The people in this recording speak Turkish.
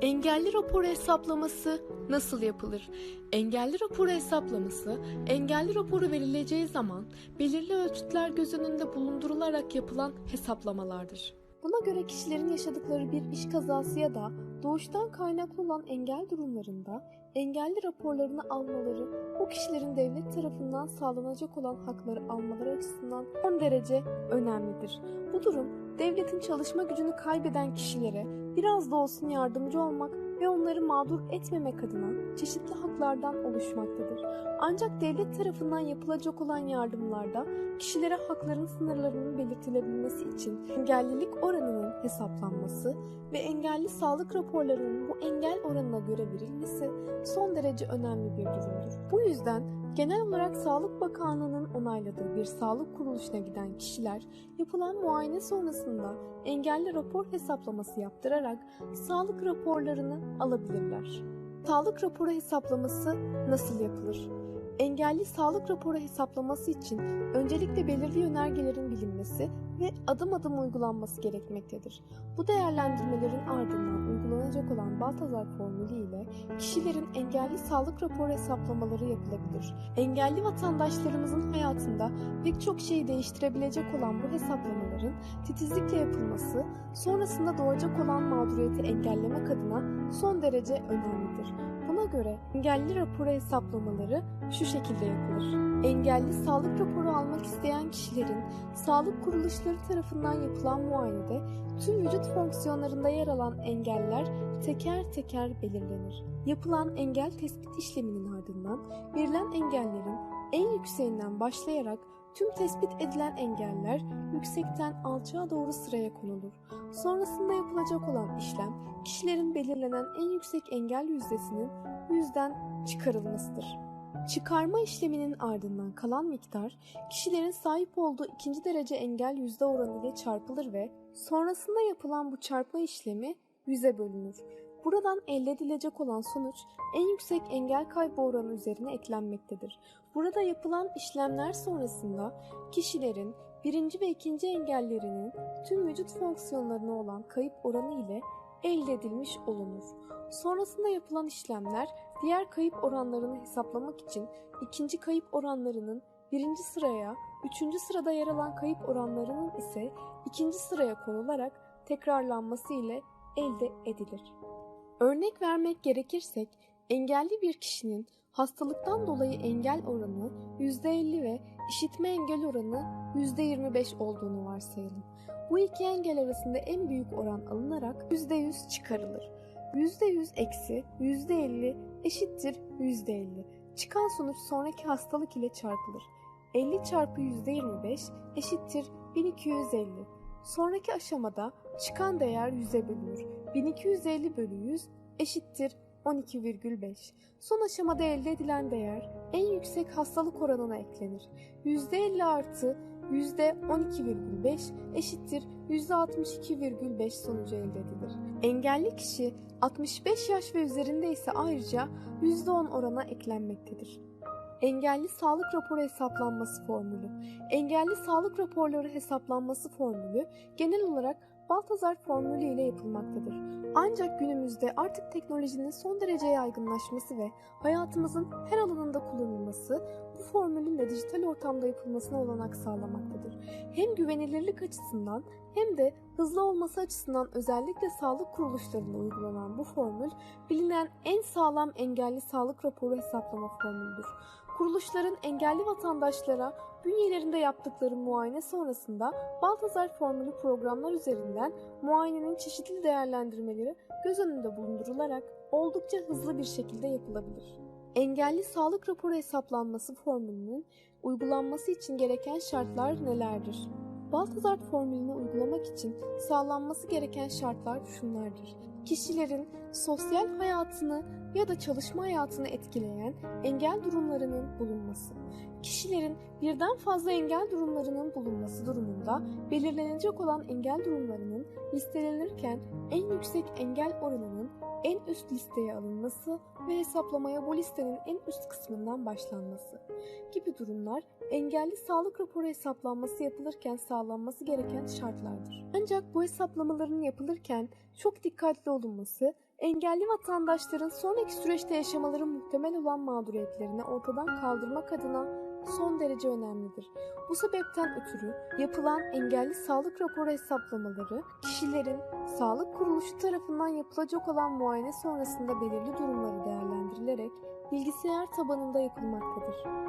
Engelli raporu hesaplaması nasıl yapılır? Engelli raporu hesaplaması, engelli raporu verileceği zaman belirli ölçütler göz önünde bulundurularak yapılan hesaplamalardır. Buna göre kişilerin yaşadıkları bir iş kazası ya da doğuştan kaynaklı olan engel durumlarında engelli raporlarını almaları o kişilerin devlet tarafından sağlanacak olan hakları almaları açısından son derece önemlidir. Bu durum devletin çalışma gücünü kaybeden kişilere biraz da olsun yardımcı olmak ve onları mağdur etmemek adına çeşitli haklardan oluşmaktadır. Ancak devlet tarafından yapılacak olan yardımlarda kişilere hakların sınırlarının belirtilebilmesi için engellilik oranının hesaplanması ve engelli sağlık raporlarının bu engel oranına göre verilmesi son derece önemli bir durumdur. Bu yüzden genel olarak Sağlık Bakanlığı'nın onayladığı bir sağlık kuruluşuna giden kişiler yapılan muayene sonrasında engelli rapor hesaplaması yaptırarak sağlık raporlarını alabilirler. Sağlık raporu hesaplaması nasıl yapılır? Engelli sağlık raporu hesaplaması için öncelikle belirli yönergelerin bilinmesi ve adım adım uygulanması gerekmektedir. Bu değerlendirmelerin ardından uygulanacak olan Baltazar formülü ile kişilerin engelli sağlık raporu hesaplamaları yapılabilir. Engelli vatandaşlarımızın hayatında pek çok şeyi değiştirebilecek olan bu hesaplamaların titizlikle yapılması, sonrasında doğacak olan mağduriyeti engellemek adına son derece önemlidir. Buna göre engelli raporu hesaplamaları şu şekilde yapılır. Engelli sağlık raporu almak isteyen kişilerin sağlık kuruluşları tarafından yapılan muayenede tüm vücut fonksiyonlarında yer alan engeller teker teker belirlenir. Yapılan engel tespit işleminin ardından verilen engellerin en yükseğinden başlayarak tüm tespit edilen engeller yüksekten alçağa doğru sıraya konulur. Sonrasında yapılacak olan işlem kişilerin belirlenen en yüksek engel yüzdesinin yüzden çıkarılmasıdır. Çıkarma işleminin ardından kalan miktar kişilerin sahip olduğu ikinci derece engel yüzde oranı ile çarpılır ve sonrasında yapılan bu çarpma işlemi yüze bölünür. Buradan elde edilecek olan sonuç en yüksek engel kaybı oranı üzerine eklenmektedir. Burada yapılan işlemler sonrasında kişilerin birinci ve ikinci engellerinin tüm vücut fonksiyonlarına olan kayıp oranı ile elde edilmiş olunur. Sonrasında yapılan işlemler diğer kayıp oranlarını hesaplamak için ikinci kayıp oranlarının birinci sıraya, üçüncü sırada yer alan kayıp oranlarının ise ikinci sıraya konularak tekrarlanması ile elde edilir. Örnek vermek gerekirsek engelli bir kişinin hastalıktan dolayı engel oranı %50 ve işitme engel oranı %25 olduğunu varsayalım. Bu iki engel arasında en büyük oran alınarak %100 çıkarılır. %100 eksi %50 eşittir %50. Çıkan sonuç sonraki hastalık ile çarpılır. 50 çarpı %25 eşittir 1250. Sonraki aşamada çıkan değer 100'e bölünür. 1250 bölü 100 eşittir 12,5. Son aşamada elde edilen değer en yüksek hastalık oranına eklenir. %50 artı %12,5 eşittir %62,5 sonucu elde edilir. Engelli kişi 65 yaş ve üzerinde ise ayrıca %10 orana eklenmektedir. Engelli sağlık raporu hesaplanması formülü. Engelli sağlık raporları hesaplanması formülü genel olarak Baltazar formülü ile yapılmaktadır. Ancak günümüzde artık teknolojinin son derece yaygınlaşması ve hayatımızın her alanında kullanılması bu formülün de dijital ortamda yapılmasına olanak sağlamaktadır. Hem güvenilirlik açısından hem de hızlı olması açısından özellikle sağlık kuruluşlarında uygulanan bu formül bilinen en sağlam engelli sağlık raporu hesaplama formülüdür. Kuruluşların engelli vatandaşlara bünyelerinde yaptıkları muayene sonrasında Baltazar formülü programlar üzerinden muayenenin çeşitli değerlendirmeleri göz önünde bulundurularak oldukça hızlı bir şekilde yapılabilir. Engelli sağlık raporu hesaplanması formülünün uygulanması için gereken şartlar nelerdir? Baltazar formülünü uygulamak için sağlanması gereken şartlar şunlardır. Kişilerin sosyal hayatını ya da çalışma hayatını etkileyen engel durumlarının bulunması. Kişilerin birden fazla engel durumlarının bulunması durumunda belirlenecek olan engel durumlarının listelenirken en yüksek engel oranının en üst listeye alınması ve hesaplamaya bu listenin en üst kısmından başlanması gibi durumlar engelli sağlık raporu hesaplanması yapılırken sağlanması gereken şartlardır. Ancak bu hesaplamaların yapılırken çok dikkatli olunması, engelli vatandaşların sonraki süreçte yaşamaları muhtemel olan mağduriyetlerini ortadan kaldırmak adına son derece önemlidir. Bu sebepten ötürü yapılan engelli sağlık raporu hesaplamaları kişilerin sağlık kuruluşu tarafından yapılacak olan muayene sonrasında belirli durumları değerlendirilerek bilgisayar tabanında yapılmaktadır.